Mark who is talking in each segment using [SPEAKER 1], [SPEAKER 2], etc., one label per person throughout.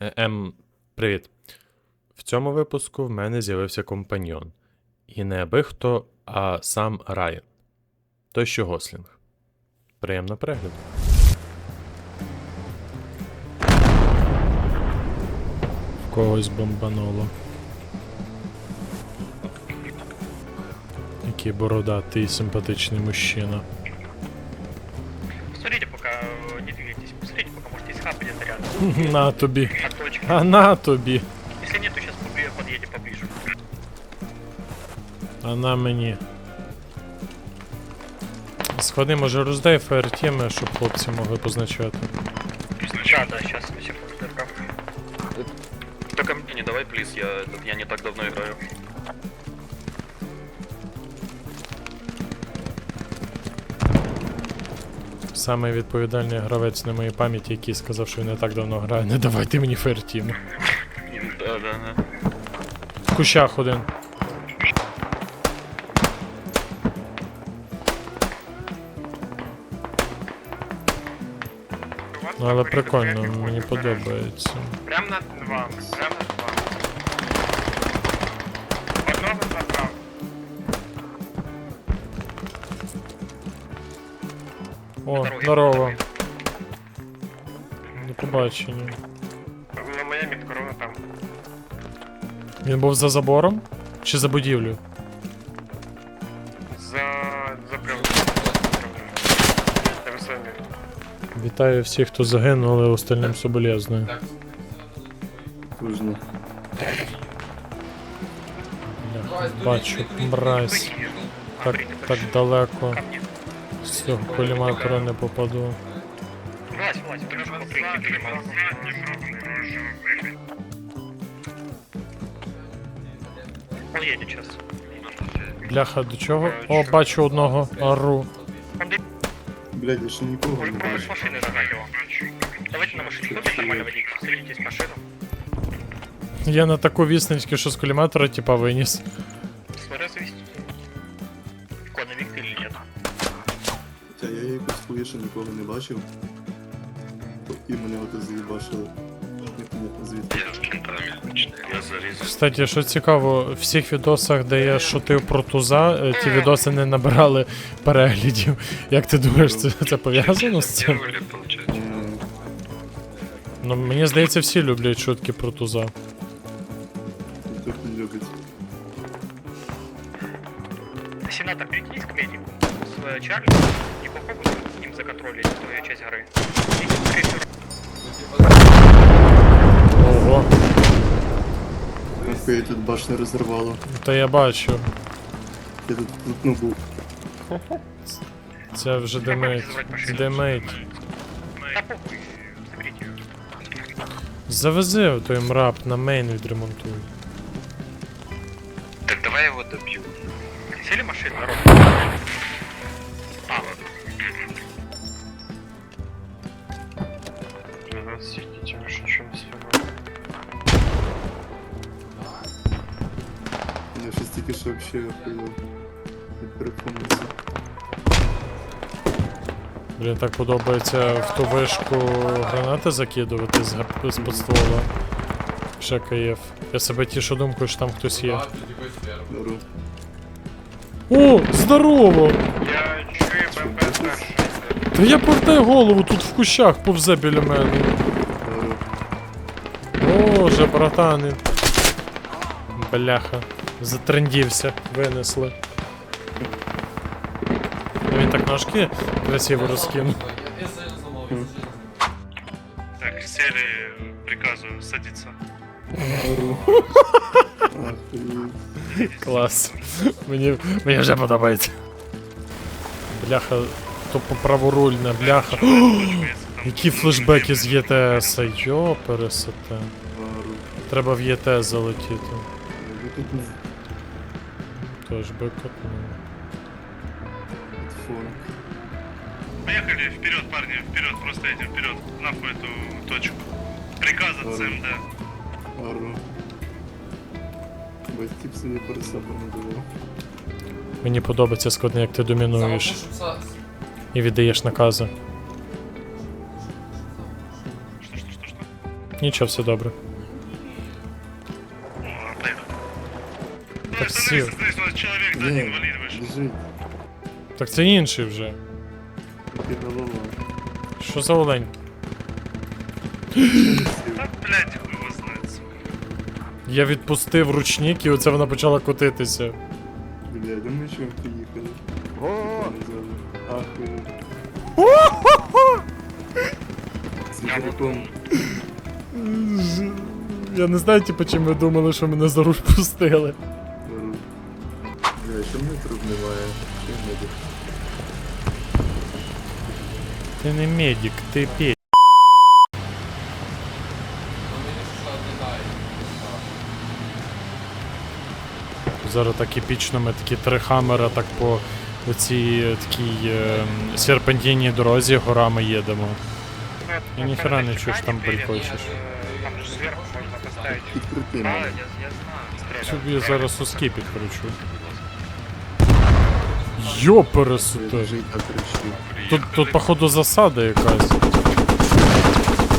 [SPEAKER 1] Е, Ем, привіт. В цьому випуску в мене з'явився компаньйон. І не аби хто, а сам Райан. Той, що Гослінг. Приємно перегляду. В когось бомбануло. Який бородатий симпатичний мужчина. На тобі.
[SPEAKER 2] От точки.
[SPEAKER 1] А на тобі.
[SPEAKER 2] Если нет, то сейчас подъедем поближе.
[SPEAKER 1] А на мені. Сходи, може роздай фаєртіми, щоб хлопці могли позначати.
[SPEAKER 2] Да, да, сейчас, на секунду, дырка.
[SPEAKER 3] Только мне не давай, плиз, я, этот, я не так давно играю.
[SPEAKER 1] Самий відповідальний гравець на моїй пам'яті, який сказав, що він не так давно грає. Не давайте мені
[SPEAKER 3] да.
[SPEAKER 1] В кущах один. Ну але прикольно, мені подобається.
[SPEAKER 2] Прям прям над
[SPEAKER 1] О, здорово. До побачення.
[SPEAKER 2] На моя міткорона там.
[SPEAKER 1] Він був за забором? Чи за будівлю?
[SPEAKER 2] За... за прям.
[SPEAKER 1] Вітаю всіх, хто загинув, але остальним соболезную.
[SPEAKER 4] Кожна.
[SPEAKER 1] Бачу, мразь. Так, так далеко
[SPEAKER 2] Ко мне.
[SPEAKER 1] з цього коліматора не попаду.
[SPEAKER 2] Вылазь, вылазь, ты можешь попрыгнуть или мало. Он едет сейчас.
[SPEAKER 1] Бляха, до чого? О, бачу одного ару.
[SPEAKER 4] Блядь, я ще нікого
[SPEAKER 2] Может,
[SPEAKER 4] не
[SPEAKER 2] пробуй с
[SPEAKER 4] бачу.
[SPEAKER 2] машины догнать его. Давайте на машине ходите нормально водить. Садитесь в машину.
[SPEAKER 1] Я на таку віснички, що з коліматора типа виніс.
[SPEAKER 4] Я якось нікого не бачив. І мене ото заїбашили. Звідки.
[SPEAKER 1] Кстати, що цікаво, в всіх відосах, де я шутив про туза, е, ті відоси не набирали переглядів. Як ти думаєш, це, це пов'язано з цим? Ну, мені здається, всі люблять шутки про туза.
[SPEAKER 4] Не любить.
[SPEAKER 2] Сенатор, перекинись к медику с э, Чарли и попробуй с законтролить твою часть горы. И, скорее всего,
[SPEAKER 1] Ого,
[SPEAKER 4] я тут башню розірвало.
[SPEAKER 1] та я бачу.
[SPEAKER 4] Я тут тут, ну був.
[SPEAKER 1] Це вже димить. Димить.
[SPEAKER 2] Да похуй.
[SPEAKER 1] Завези той мрап на мейн відремонтуй.
[SPEAKER 3] Так давай его добью.
[SPEAKER 2] Сели машину, народ?
[SPEAKER 3] Ага, сидите, уж ничего не сфигу.
[SPEAKER 4] Я щось тільки що вообще. Перепомнився.
[SPEAKER 1] Блін, так подобається в ту вишку гранати закидувати з, гап- з подствола. Ще каєв. Я себе тішу думкою, що там хтось є.
[SPEAKER 4] Дару.
[SPEAKER 1] О, здорово!
[SPEAKER 2] я чую БМП старше.
[SPEAKER 1] Та я повертаю голову, тут в кущах повзе біля мене.
[SPEAKER 4] Дару.
[SPEAKER 1] Боже, братани. Бляха. Затрендівся, винесли. Ну, Він так ножки красиво розкинув.
[SPEAKER 2] Так, сели, приказываю садиться.
[SPEAKER 4] Дару. Ахуєть.
[SPEAKER 1] Клас. Мені, мені вже подобається. Бляха, то праворульне, бляха. Які флешбеки з ЄТС, йо, пересете. Треба в ЄТС залетіти.
[SPEAKER 4] Ви тут
[SPEAKER 1] Тож би катнув.
[SPEAKER 5] Поехали вперед, парни, вперед, просто едем вперед, нахуй эту точку. Приказ от СМД.
[SPEAKER 4] Дару. Батьків собі перед собою не.
[SPEAKER 1] Мені подобається складно, як ти домінуєш і віддаєш накази. Нічого, все добре. Так
[SPEAKER 4] Є,
[SPEAKER 5] инвалид вышел.
[SPEAKER 4] Біжить,
[SPEAKER 1] Так це інший вже. Що за олень?
[SPEAKER 5] Блядь, хуй сука.
[SPEAKER 1] Я відпустив ручник і оце вона почала котитися.
[SPEAKER 4] Бля, да ми що приїхали.
[SPEAKER 6] О,
[SPEAKER 4] Ахуй. З ігроком.
[SPEAKER 1] Я не знаю, типу, чим ви думали, що мене за руль пустили.
[SPEAKER 4] Народ. Бля, що мене труп немає? Що я медик?
[SPEAKER 1] Ти не медик, ти пє. Зараз так епічно ми такі три хамера так по оцій такій е, серпантійній дорозі горами їдемо. Я ніхера не чую, що там прикольчиш.
[SPEAKER 2] Там же сверху можно поставить.
[SPEAKER 4] Підкрути
[SPEAKER 2] А,
[SPEAKER 4] мене.
[SPEAKER 2] я, я знаю.
[SPEAKER 1] Собі я зараз уски підкручу. Йопересуте.
[SPEAKER 4] Я.
[SPEAKER 1] Тут, тут походу засада якась.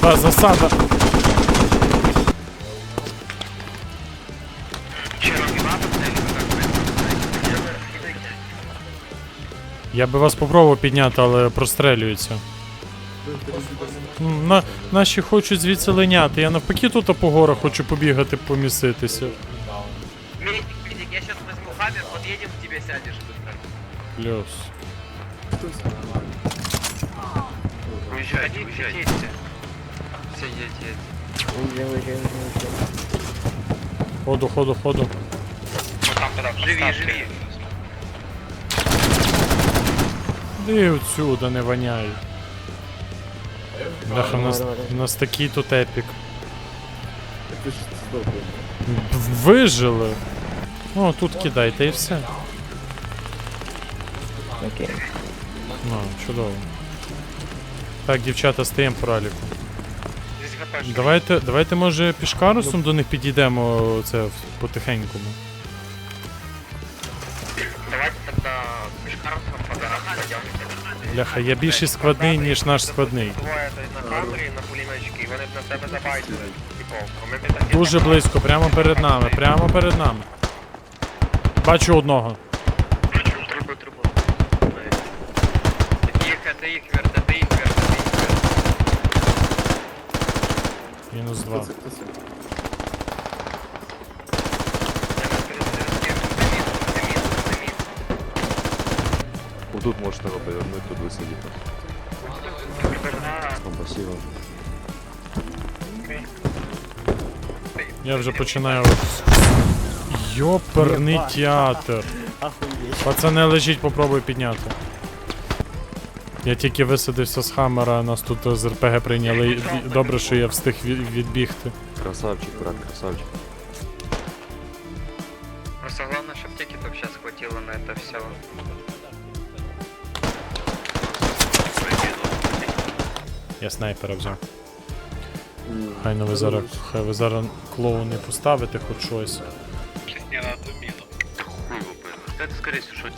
[SPEAKER 1] Та, засада. Я би вас попробував підняти, але прострелюється. На, наші хочуть звідси линяти. Я навпаки тут по горах хочу побігати, поміситися.
[SPEAKER 7] Медик, медик, я сейчас возьму хаммер, подъедем, к тебе сядешь быстро.
[SPEAKER 1] Плюс.
[SPEAKER 3] Уезжайте, уезжайте.
[SPEAKER 7] едьте.
[SPEAKER 3] Все, едь, едь.
[SPEAKER 1] Ходу, ходу, ходу.
[SPEAKER 2] Ну там
[SPEAKER 7] Живи, живи.
[SPEAKER 1] Де отсюда не воняй. Бляха, у нас, у нас такий тут епік.
[SPEAKER 4] Ви ж здохли.
[SPEAKER 1] В- Вижили. О, тут кидайте і все.
[SPEAKER 6] окей.
[SPEAKER 1] Ну, чудово. Так, дівчата, стаємо по раліку. Давайте, давайте, може, пішкарусом до них підійдемо це потихенькому.
[SPEAKER 2] Давайте тогда пешкарусом по пойдем.
[SPEAKER 1] Бляха, я більший складний, ніж наш складний. Дуже близько, прямо перед нами, прямо перед нами. Бачу одного.
[SPEAKER 3] Трубу, трубу.
[SPEAKER 4] це? Хто це?
[SPEAKER 6] Вот тут можешь его повернуть, тут высадить. Спасибо.
[SPEAKER 1] Я вже починаю. Йоперний театр. Пацани, лежіть, попробуй підняти. Я тільки висадився з хамера, нас тут з РПГ прийняли. і Добре, що я встиг від- відбігти.
[SPEAKER 6] Красавчик, брат, красавчик.
[SPEAKER 7] Просто главное, чтобы аптеки только сейчас хватило на это все.
[SPEAKER 1] Я снайпера взяв. Хай ну ви зараз, хай ви зараз клоуни поставите хоч щось.
[SPEAKER 5] Не надо мину.
[SPEAKER 3] Хуй его пойми. Это, скорее всего,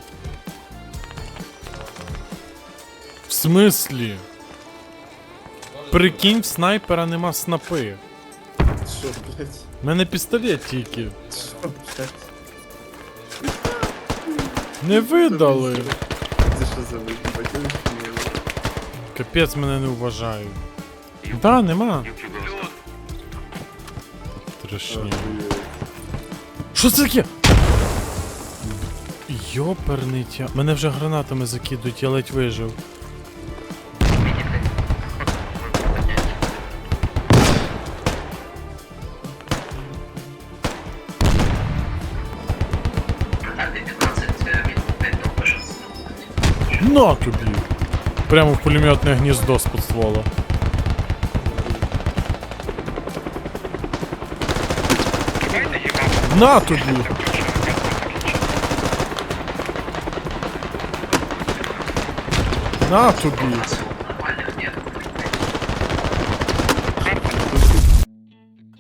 [SPEAKER 1] В смислі? Прикинь, в снайпера нема снапи.
[SPEAKER 4] Що, блядь?
[SPEAKER 1] У мене пістолет тільки.
[SPEAKER 4] Що, блядь?
[SPEAKER 1] Не видали.
[SPEAKER 4] Це що за вихід?
[SPEAKER 1] Капець мене не вважають. Да, нема. Трешні. Що це таке? Йоперний тя. Мене вже гранатами закидують, я ледь вижив. На тобі! Прямо в пулеметне гніздо з-під ствола. На тобі! На тобі!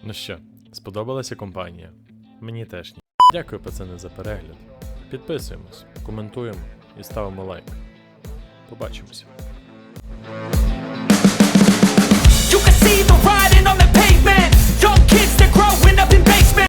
[SPEAKER 1] Ну що, сподобалася компанія? Мені теж ні. Дякую, пацани, за перегляд. Підписуємось, коментуємо і ставимо лайк. Побачимося.